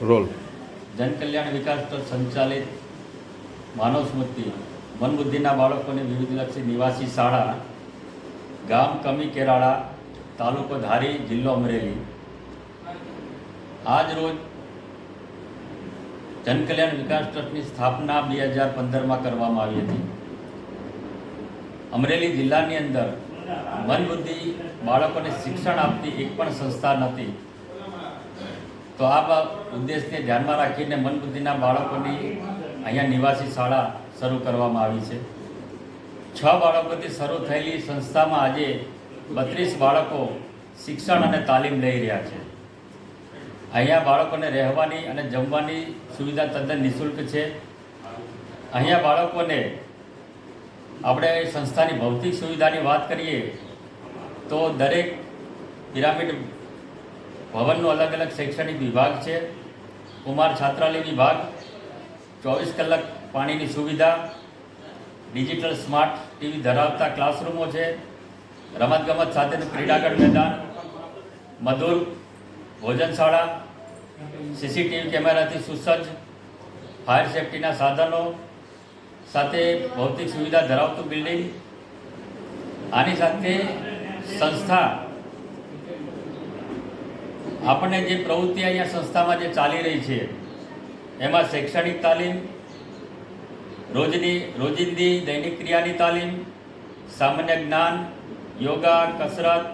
Role. જનકલ્યાણ વિકાસ trust સંચાલિત માનવ સ્મૃતિ, મનબુદ્ધિના બાળકોને વિવિધલક્ષી નિવાસી શાળા, ગામ કમી કેરાળા, તાલુકો ધારી, જિલ્લો અમરેલી. આજ રોજ જનકલ્યાણ વિકાસ ટ્રસ્ટની સ્થાપના બે હજાર પંદરમાં કરવામાં આવી હતી. અમરેલી જિલ્લાની અંદર મનબુદ્ધિ બાળકોને શિક્ષણ આપતી એક પણ સંસ્થા નથી તો આ ઉદ્દેશને ધ્યાનમાં રાખીને મનબુદ્ધિના બાળકોની અહીંયા નિવાસી શાળા શરૂ કરવામાં આવી છે. છ બાળકોથી શરૂ થયેલી સંસ્થામાં આજે બત્રીસ બાળકો શિક્ષણ અને તાલીમ લઈ રહ્યા છે. અહીંયા બાળકોને રહેવાની અને જમવાની સુવિધા તદ્દન નિઃશુલ્ક છે. અહીંયા બાળકોને આપણે સંસ્થાની ભૌતિક સુવિધાની વાત કરીએ તો દરેક પિરામિડ ભવનનો અલગ અલગ શૈક્ષણિક વિભાગ છે, કુમાર છાત્રાલય વિભાગ, ચોવીસ કલાક પાણીની સુવિધા, ડિજિટલ સ્માર્ટ ટીવી ધરાવતા ક્લાસરૂમો છે, રમતગમત સાથેનું ક્રીડાગઢ મેદાન, મધુર ભોજનશાળા, સીસીટીવી કેમેરાથી સુસજ્જ, ફાયર સેફટીના સાધનો સાથે ભૌતિક સુવિધા ધરાવતું બિલ્ડિંગ. આની સાથે સંસ્થા આપણને જે પ્રવૃત્તિ અહીંયા સંસ્થામાં જે ચાલી રહી છે, એમાં શૈક્ષણિક તાલીમ, રોજની, રોજિંદી દૈનિક ક્રિયાની તાલીમ, સામાન્ય જ્ઞાન, યોગા, કસરત,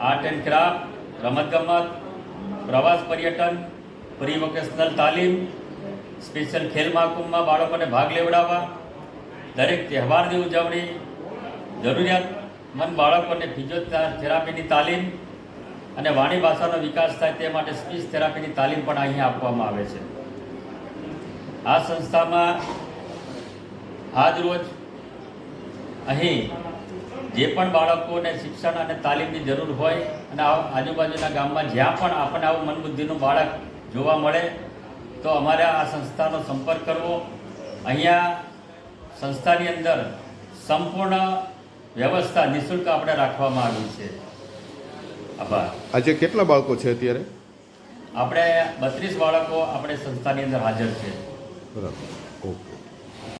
આર્ટ એન્ડ ક્રાફ્ટ, રમતગમત, પ્રવાસ પર્યટન, પ્રી વોકેશનલ તાલીમ, સ્પેશિયલ ખેલ મહાકુંભમાં બાળકોને ભાગ લેવડાવવા, દરેક તહેવારની ઉજવણી, જરૂરિયાતમંદ બાળકોને ફિઝિયોથેરાપીની તાલીમ અને વાણી ભાષાનો વિકાસ થાય તે માટે સ્પીચ થેરાપીની તાલીમ પણ અહીંયા આપવામાં આવે છે. આ સંસ્થામાં આજ રોજ અહીં જે પણ બાળકોને શિક્ષણ અને તાલીમની જરૂર હોય અને આજુબાજુના ગામમાં જ્યાં પણ આપણને આવું મનબુદ્ધિનું બાળક જોવા મળે, તો અમારે આ સંસ્થાનો સંપર્ક કરવો. અહીંયા સંસ્થાની અંદર સંપૂર્ણ વ્યવસ્થા નિઃશુલ્ક આપણે રાખવામાં આવી છે. આભાર. આજે કેટલા બાળકો છે અત્યારે? આપણે બત્રીસ બાળકો આપણે સંસ્થાની અંદર હાજર છે. બરાબર.